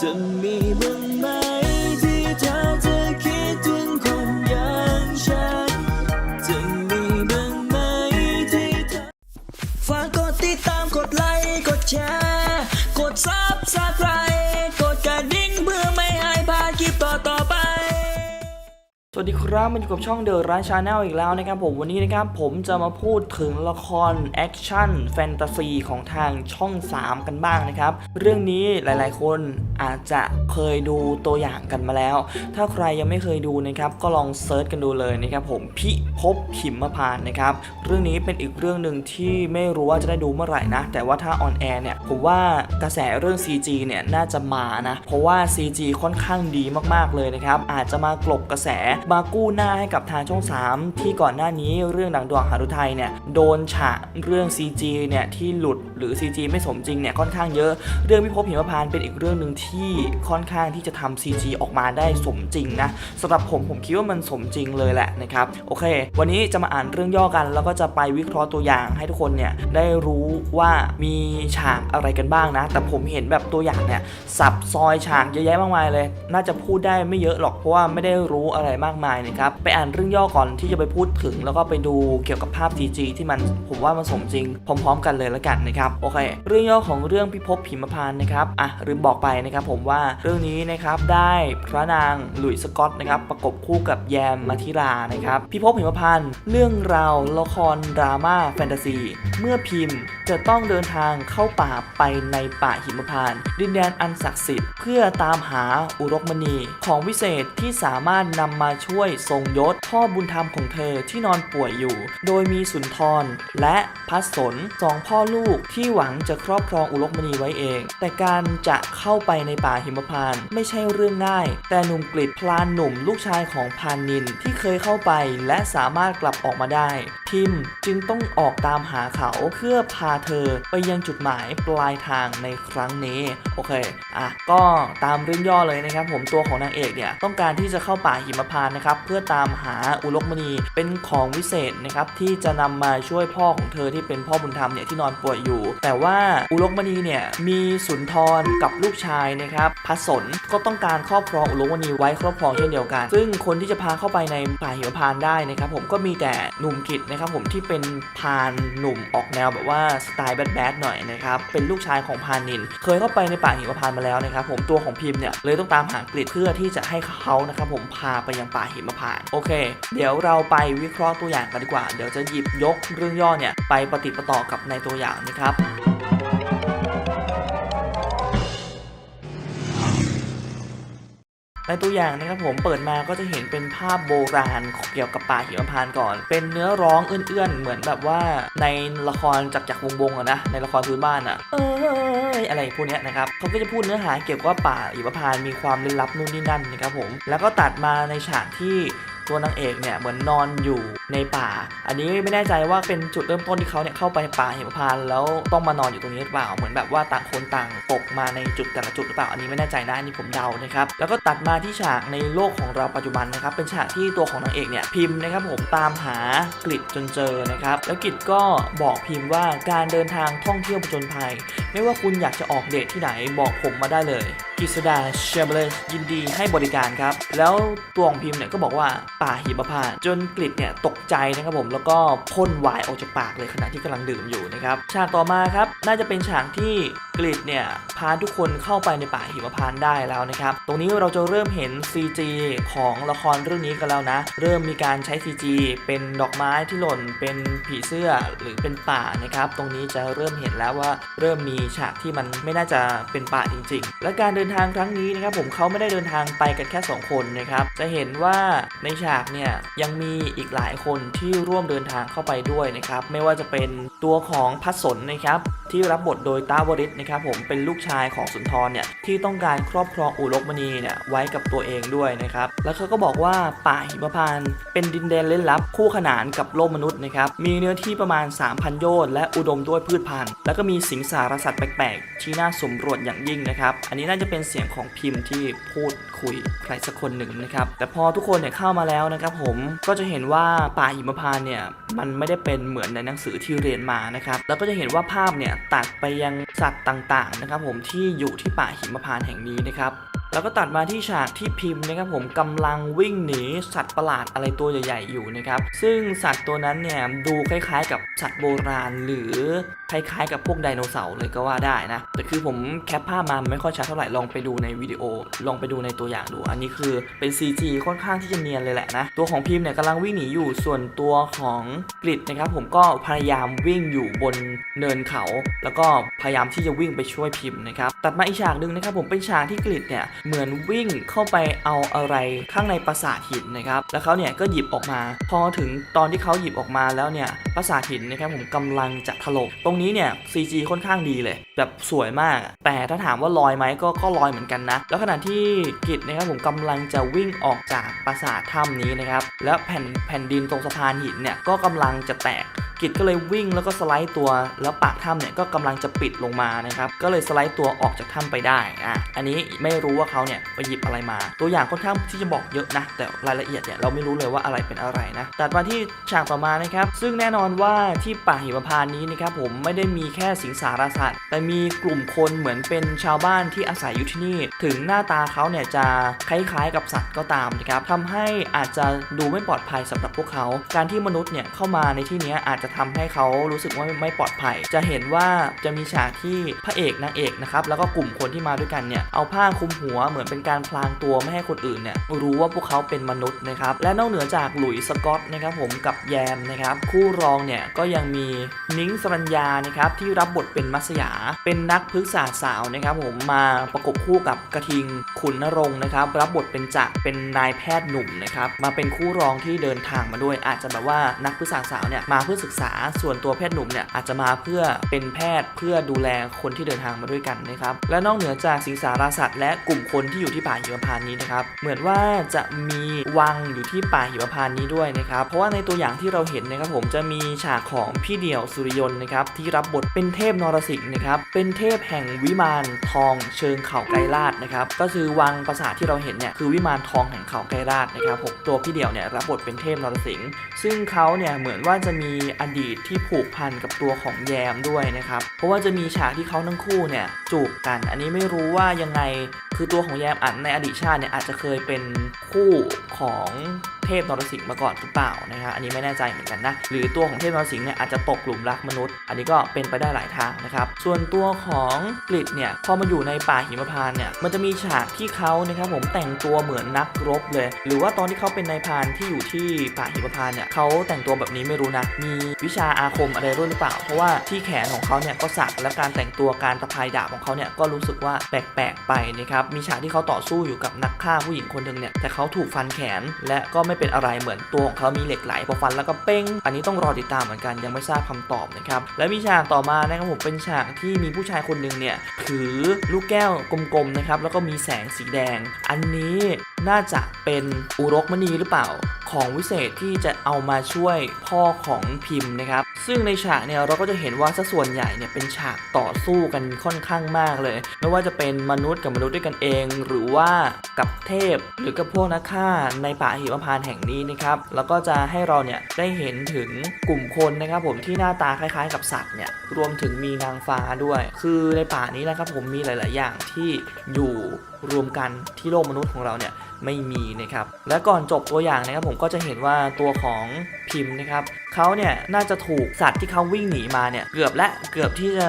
จะมีบ้างไหม วัสดีครับมันอยู่กับช่องเดอะร้านชาแนลอีกแล้วนะครับผมวันนี้นะครับผมจะมาพูดถึงละครแอคชั่นแฟนตาซีของทางช่อง 3 กันบ้างนะครับ เรื่องนี้หลายๆ คนอาจจะเคยดูตัวอย่างกันมาแล้ว ถ้าใครยังไม่เคยดูนะครับก็ลองเซิร์ชกันดูเลยนะครับผมพิภพหิมพานนะครับเรื่องนี้เป็นอีกเรื่องหนึ่งที่ไม่รู้ว่าจะได้ดูเมื่อไหร่นะ แต่ว่าถ้าออนแอร์เนี่ยผมว่ากระแสเรื่อง CG เนี่ยน่าจะมานะเพราะว่า CG ค่อนข้างดีมากๆเลยนะครับอาจจะมากลบกระแสมากู้หน้าให้กับทางช่อง 3 ที่ก่อนหน้านี้เรื่องดังดวงหารุไทยเนี่ยโดนฉะเรื่อง CG เนี่ยที่หลุดหรือ CG ไม่สมจริงเนี่ยค่อนข้างเยอะ เรื่องพิภพหิมพานต์เป็นอีกเรื่องหนึ่งที่ค่อนข้างที่จะทำ CG ออกมาได้สมจริงนะสำหรับผมผมคิดว่ามันสมจริงเลยแหละนะครับโอเค วันนี้จะมาอ่านเรื่องย่อกัน แล้วก็จะไปวิเคราะห์ตัวอย่างให้ทุกคนเนี่ยได้รู้ว่ามีฉากอะไรกันบ้างนะ แต่ผมเห็นแบบตัวอย่างเนี่ยสับซอยฉากเยอะแยะมากมายเลย น่าจะพูดได้ไม่เยอะหรอกเพราะว่าไม่ได้รู้อะไรมากมายนะครับ ไปอ่านเรื่องย่อก่อนที่จะไปพูดถึง แล้วก็ไปดูเกี่ยวกับภาพ CG ที่มันผมว่ามันสมจริง พร้อมๆ กันเลยแล้วกันนะครับโอเค เรื่องย่อของเรื่องพิภพหิมพานนะครับอะลืมบอกไปนะครับผมว่าเรื่องนี้นะครับได้พระนางหลุยส์สกอตนะครับประกบคู่กับแยมมาธิรานะครับพิภพหิมพานเรื่องราวละครดราม่าแฟนตาซีเมื่อพิมพ์จะต้องเดินทางเข้าป่าไปในป่าหิมพานต์ดินแดนอันศักดิ์สิทธิ์เพื่อตามหาอุรกมณีของวิเศษที่สามารถนำมาช่วยทรงยศพ่อบุญธรรมของเธอที่นอนป่วยอยู่ โดยมีสุนทรและพัสสนสองพ่อลูกที่หวังจะครอบครองอุลกมณีไว้เอง แต่การจะเข้าไปในป่าหิมพานต์ไม่ใช่เรื่องง่าย แต่หนุ่มกฤษพลานหนุ่มลูกชายของพานนินที่เคยเข้าไปและสามารถกลับออกมาได้ทิมจึงต้องออกตามหาเขาเพื่อพาเธอไปยังจุดหมายปลายทางในครั้งนี้ โอเค อะ ก็ตามเรื่องย่อเลยนะครับ ผมตัวของนางเอกเนี่ยต้องการที่จะเข้าป่าหิมพานต์นะครับ เพื่อตามหาอุลกมณีเป็นของวิเศษนะครับที่จะนำมาช่วยพ่อของเธอที่เป็นพ่อบุญธรรมเนี่ยที่นอนป่วยอยู่ แต่ว่าอุลกมณีเนี่ยมีสุนทรกับลูกชายนะครับพัสนก็ต้องการครอบครองอุลกมณีไว้ครอบครองเช่นเดียวกัน ซึ่งคนที่จะพาเข้าไปในป่าหิมพานต์ได้นะครับผมก็มีแต่หนุ่มกิจนะครับผมที่เป็นพานหนุ่มออกแนวแบบว่าสไตล์แบดๆหน่อยนะครับเป็นลูกชายของพานิน เคยเข้าไปในป่าหิมพานมาแล้วนะครับผมตัวของพิมพ์เนี่ยเลยต้องตามหากฤษเพื่อที่จะให้เขานะครับผมพาไปยังป่าหิมพานโอเค เดี๋ยวเราไปวิเคราะห์ตัวอย่างกันดีกว่า เดี๋ยวจะหยิบยกเรื่องย่อเนี่ยไปปฏิประต่อกับในตัวอย่างนะครับ ในตัวอย่างนะครับผมเปิดมาก็จะเห็นเป็นภาพโบราณเกี่ยวกับป่าหิมพานต์ก่อน เป็นเนื้อร้องเอื้อนๆ เหมือนแบบว่าในละครจักจักรวงวงอะนะในละครพื้นบ้านอะเอยอะไรพวกนี้นะครับเขาก็จะพูดเนื้อหาเกี่ยวกับป่าหิมพานต์มีความลึกลับนู่นนี่นั่นนะครับผมแล้วก็ตัดมาในฉากที่ ตัวนางเอกเนี่ยเหมือนนอนอยู่ในป่า อันนี้ไม่แน่ใจว่าเป็นจุดเริ่มต้นที่เขาเนี่ยเข้าไปป่าหิมพานแล้วต้องมานอนอยู่ตรงนี้หรือเปล่า เหมือนแบบว่าต่างคนต่างตกมาในจุดแต่ละจุดหรือเปล่า อันนี้ไม่แน่ใจนะอันนี้ผมเดานะครับ แล้วก็ตัดมาที่ฉากในโลกของเราปัจจุบันนะครับ เป็นฉากที่ตัวของนางเอกเนี่ยพิมพ์นะครับผมตามหากริดจนเจอนะครับ แล้วกริดก็บอกพิมพ์ว่าการเดินทางท่องเที่ยวผจญภัย ไม่ว่าคุณอยากจะออกเดทที่ไหนบอกผมมาได้เลย กฤษดาเชเบลยินดีให้บริการครับ แล้วตัวของพิมพ์เนี่ยก็บอกว่าป่าหิมพานจนกริดเนี่ยตกใจนะครับผมแล้วก็พ่นไวน์ออกจากปากเลยขณะที่กำลังดื่มอยู่นะครับฉากต่อมาครับน่าจะเป็นฉากที่กริดเนี่ยพาทุกคนเข้าไปในป่าหิมพานได้แล้วนะครับตรงนี้เราจะเริ่มเห็น CG ของละครเรื่องนี้กันแล้วนะ เริ่มมีการใช้ CG เป็นดอกไม้ที่หล่นเป็นผีเสื้อหรือเป็นป่านะครับตรงนี้จะเริ่มเห็นแล้วว่าเริ่มมีฉากที่มันไม่น่าจะเป็นป่าจริง ๆ และการเดินทางครั้งนี้นะครับผมเขาไม่ได้เดินทางไปกันแค่ 2 คนนะครับจะเห็นว่าในฉากเนี่ยยังมีอีกหลายคนที่ร่วมเดินทางเข้าไปด้วยนะครับไม่ว่าจะเป็นตัวของพัสสนนะครับที่รับบทโดยต้าวริศนะครับผมเป็นลูกชายของสุนทรเนี่ยที่ต้องการครอบครองอุรกมณีเนี่ยไว้กับตัวเองด้วยนะครับแล้วเขาก็บอกว่าป่าหิมพานต์เป็นดินแดนเล่นลับคู่ขนานกับโลกมนุษย์นะครับมีเนื้อที่ประมาณ 3,000 โยชน์และอุดมด้วยพืชพันธุ์แล้วก็มีสิงสารสัตว์แปลกๆ ที่น่าสำรวจอย่างยิ่งนะครับอันนี้น่าจะเป็นเป็นเสียงของพิมพ์ที่พูดคุยใครสักคนหนึ่งนะครับ แต่พอทุกคนเนี่ยเข้ามาแล้วนะครับผมก็จะเห็นว่าป่าหิมพานต์เนี่ยมันไม่ได้เป็นเหมือนในหนังสือที่เรียนมานะครับแล้วก็จะเห็นว่าภาพเนี่ยตัดไปยังสัตว์ต่างๆนะครับผมที่อยู่ที่ป่าหิมพานต์แห่งนี้นะครับ แล้วก็ตัดมาที่ฉากที่พิมพ์นะครับผมกำลังวิ่งหนีสัตว์ประหลาดอะไรตัวใหญ่ๆอยู่นะครับซึ่งสัตว์ตัวนั้นเนี่ยดูคล้ายๆ กับสัตว์โบราณ หรือคล้ายๆ กับพวกไดโนเสาร์เลยก็ว่าได้นะแต่คือผมแคปภาพมาไม่ค่อยชัดเท่าไหร่ลองไปดูในวิดีโอ ลองไปดูในตัวอย่างดู อันนี้คือเป็น CG ค่อนข้างที่จะเนียนเลยแหละนะตัวของพิมพ์เนี่ยกำลังวิ่งหนีอยู่ส่วนตัวของกริดนะครับผมก็พยายามวิ่งอยู่บนเนินเขา แล้วก็พยายามที่จะวิ่งไปช่วยพิมพ์นะครับตัดมาอีกฉากหนึ่งนะครับผมเป็นฉากที่กริดเนี่ยเหมือนวิ่งเข้าไปเอาอะไรข้างในปราสาทหินนะครับ แล้วเขาเนี่ยก็หยิบออกมา พอถึงตอนที่เขาหยิบออกมาแล้วเนี่ยปราสาทหินนะครับผมกำลังจะถล่มตรงนี้เนี่ย CG ค่อนข้างดีเลย แบบสวยมาก แต่ถ้าถามว่าลอยไหมก็ก็ลอยเหมือนกันนะ แล้วขณะที่กิจนะครับผมกำลังจะวิ่งออกจากปราสาทถ้ำนี้นะครับ แล้วแผ่นแผ่นดินตรงสะพานหินเนี่ยก็กำลังจะแตก กิจก็เลยวิ่งแล้วก็สไลด์ตัว แล้วปากถ้ำเนี่ยก็กำลังจะปิดลงมานะครับก็เลยสไลด์ตัวออกจากถ้ำไปได้อะอันนี้ไม่รู้ว่าเขาเนี่ยไปหยิบอะไรมา ตัวอย่างค่อนข้างที่จะบอกเยอะนะ แต่รายละเอียดเนี่ยเราไม่รู้เลยว่าอะไรเป็นอะไรนะตัดมาที่ฉากต่อมานะครับซึ่งแน่นอนว่าที่ป่าหิมพานนี้นะครับผมไม่ได้มีแค่สิงสารสัตว์แต่มีกลุ่มคนเหมือนเป็นชาวบ้านที่อาศัยอยู่ที่นี่ ถึงหน้าตาเขาเนี่ยจะคล้ายๆกับสัตว์ก็ตามนะครับทำให้อาจจะดูไม่ปลอดภัยสำหรับพวกเขา การที่มนุษย์เนี่ยเข้ามาในที่นี้อาจจะทำให้เขารู้สึกว่าไม่ปลอดภัย จะเห็นว่าจะมีฉากที่พระเอกนางเอกนะครับแล้วก็กลุ่มคนที่มาด้วยกันเนี่ยเอาผ้าคลุมหัวเหมือนเป็นการพลางตัวไม่ให้คนอื่นเนี่ยรู้ว่าพวกเขาเป็นมนุษย์นะครับและนอกเหนือจากหลุยส์สกอตนะครับผมกับแยมนะครับคู่รองเนี่ยก็ยังมีนิ้งสรัญญานะครับที่รับบทเป็นมัสยา เป็นนักพฤกษศาสตร์สาวนะครับผมมาประกบคู่กับกระทิงขุนนรงค์นะครับรับบทเป็นจักเป็นนายแพทย์หนุ่มนะครับมาเป็นคู่รองที่เดินทางมาด้วยอาจจะแบบว่านักพฤกษศาสตร์สาวเนี่ยมาเพื่อศึกษาส่วนตัวแพทย์หนุ่มเนี่ยอาจจะมาเพื่อเป็นแพทย์เพื่อดูแลคนที่เดินทางมาด้วยกันนะครับและนอกเหนือจากสิงสารสัตว์และกลุ่มคนที่อยู่ที่ป่าหิมพานนี้นะครับเหมือนว่าจะมีวังอยู่ที่ป่าหิมพานนี้ด้วยนะครับเพราะว่าในตัวอย่างที่เราเห็นนะครับผมจะมีฉากของพี่เดี่ยวสุริยนต์นะครับที่รับบทเป็นเทพนรสิงห์นะครับเป็นเทพแห่งวิมานทองเชิงเขาไกรลาดนะครับก็คือวังปราสาทที่เราเห็นเนี่ยคือวิมานทองแห่งเขาไกรลาดนะครับผมตัวพี่เดี่ยวเนี่ยรับบทเป็นเทพนรสิงห์ซึ่งเขาเนี่ยเหมือนว่าจะมีอดีตที่ผูกพันกับตัวของแยมด้วยนะครับ เพราะว่าจะมีฉากที่เขาทั้งคู่เนี่ยจูบกัน อันนี้ไม่รู้ว่ายังไง คือตัวของแยมอันในอดีตชาติเนี่ยอาจจะเคยเป็นคู่ของ เทพนรสิงห์มาก่อนหรือเปล่านะฮะอันนี้ไม่แน่ใจเหมือนกันนะหรือตัวของเทพนรสิงห์เนี่ยอาจจะตกหลุมรักมนุษย์ อันนี้ก็เป็นไปได้หลายทางนะครับส่วนตัวของกริดเนี่ยพอมาอยู่ในป่าหิมพานเนี่ยมันจะมีฉากที่เขานะครับผมแต่งตัวเหมือนนักรบเลย หรือว่าตอนที่เขาเป็นนายพานที่อยู่ที่ป่าหิมพานเนี่ยเขาแต่งตัวแบบนี้ไม่รู้นะมีวิชาอาคมอะไรด้วยหรือเปล่า เพราะว่าที่แขนของเขาเนี่ยก็สักและการแต่งตัวการตะพายดาบของเขาเนี่ยก็รู้สึกว่าแปลกๆไปนะครับมีฉากที่เขาต่อสู้อยู่กับนักฆ่าผู้หญิงคนหนึ่งเนี่ยแต่เขาถูกฟันแขนและก็ไม่เป็นอะไรเหมือนตัวของเขามีเหล็กไหลพอฟันแล้วก็เป้ง อันนี้ต้องรอติดตามเหมือนกันยังไม่ทราบคำตอบนะครับและมีฉากต่อมานะครับผมเป็นฉากที่มีผู้ชายคนหนึ่งเนี่ยถือลูกแก้วกลมๆนะครับแล้วก็มีแสงสีแดง อันนี้น่าจะเป็นอุรกมณีหรือเปล่า ของวิเศษที่จะเอามาช่วยพ่อของพิมพ์นะครับ ซึ่งในฉากเนี่ยเราก็จะเห็นว่าซะส่วนใหญ่เนี่ยเป็นฉากต่อสู้กันค่อนข้างมากเลย ไม่ว่าจะเป็นมนุษย์กับมนุษย์ด้วยกันเอง หรือว่ากับเทพ หรือกับพวกนักฆ่าในป่าหิมพานต์แห่งนี้นะครับแล้วก็จะให้เราเนี่ยได้เห็นถึงกลุ่มคนนะครับ ผมที่หน้าตาคล้ายๆ กับสัตว์เนี่ยรวมถึงมีนางฟ้าด้วย คือในป่านี้นะครับผมมีหลาย ๆ อย่างที่อยู่รวมกันที่โลกมนุษย์ของเราเนี่ยไม่มีนะครับและก่อนจบตัวอย่างนะครับผมก็จะเห็นว่าตัวของพิมพ์นะครับเขาเนี่ยน่าจะถูกสัตว์ที่เขาวิ่งหนีมาเนี่ยเกือบและเกือบที่จะ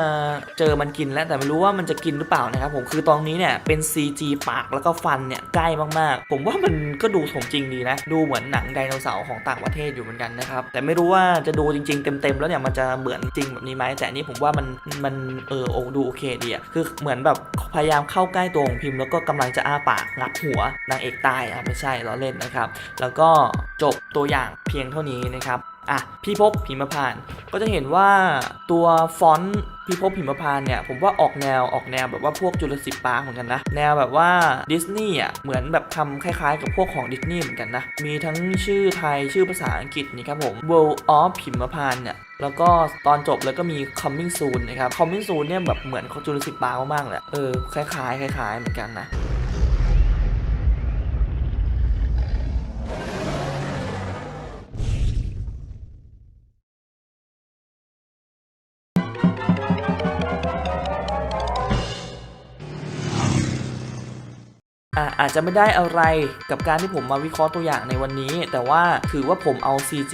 เจอมันกินแล้วแต่ไม่รู้ว่ามันจะกินหรือเปล่านะครับผมคือตอนนี้เนี่ยเป็น CG ปากแล้วก็ฟันเนี่ยใกล้มากๆ ผมว่ามันก็ดูสมจริงดีนะดูเหมือนหนังไดโนเสาร์ของต่างประเทศอยู่เหมือนกันนะครับแต่ไม่รู้ว่าจะดูจริง ๆ เต็มๆแล้วเนี่ยมันจะเหมือนจริงแบบนี้ไหมแต่นี้ผมว่ามันมันเออโอดูโอเคดีอะคือเหมือนแบบพยายามเข้าใกล้ตัวของพิมพ์ แล้วก็กำลังจะอ้าปากงับหัวนางเอกตายอะไม่ใช่ล้อเล่นนะครับ แล้วก็ จบตัวอย่างเพียงเท่านี้นะครับอะพี่พบพิมพานก็จะเห็นว่าตัวฟอนต์พิภพหิมพานเนี่ยผมว่าออกแนวออกแนวแบบว่าพวกจุลศิษย์ปาร์เหมือนกันนะแนวแบบว่าดิสนีย์อะเหมือนแบบทำคล้ายๆ กับพวกของดิสนีย์เหมือนกันนะมีทั้งชื่อไทยชื่อภาษาอังกฤษนี่ครับผม World of หิมพานเนี่ยแล้วก็ตอนจบแล้วก็มี coming soon นะครับ coming soon เนี่ยแบบเหมือนจุลศิษย์ปาร์มากๆเลยอะเออคล้ายๆคล้ายๆเหมือนกันนะ อาจจะไม่ได้อะไรกับการที่ผมมาวิเคราะห์ตัวอย่างในวันนี้ แต่ว่าถือว่าผมเอา CG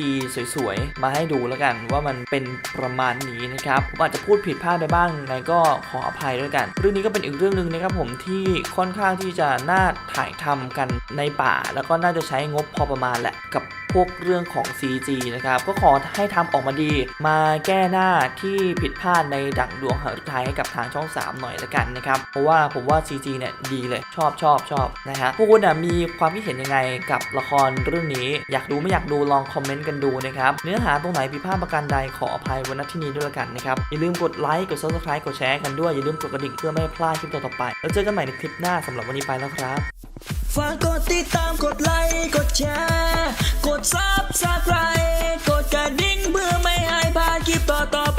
สวยๆ มาให้ดูแล้วกันว่ามันเป็นประมาณนี้นะครับผมอาจจะพูดผิดพลาดไปบ้างไงก็ขออภัยด้วยกัน เรื่องนี้ก็เป็นอีกเรื่องหนึ่งนะครับผมที่ค่อนข้างที่จะน่าถ่ายทำกันในป่า แล้วก็น่าจะใช้งบพอประมาณแหละกับพวกเรื่องของ CG นะครับ ก็ขอให้ทำออกมาดี มาแก้หน้าที่ผิดพลาดในดั่งดวงหฤทัยให้กับทางช่อง 3 หน่อยละกันนะครับ เพราะว่าผมว่า CG เนี่ยดีเลยชอบชอบชอบนะฮะพวกคุณน่ะมีความคิดเห็นยังไงกับละครเรื่องนี้ อยากดูไม่อยากดูลองคอมเมนต์กันดูนะครับ เนื้อหาตรงไหนผิดพลาดประการใดขออภัยวันนัที่นี้ด้วยละกันนะครับ อย่าลืมกดไลค์กด subscribe กดแชร์กันด้วย อย่าลืมกดกระดิ่งเพื่อไม่พลาดคลิปต่อๆไป แล้วเจอกันใหม่ในคลิปหน้าสำหรับวันนี้ไปแล้วครับฝากกดติดตามกดไลค์กดแชร์กดซับสไครต์กดกระดิ่งเพื่อไม่ให้พลาดคลิปต่อๆ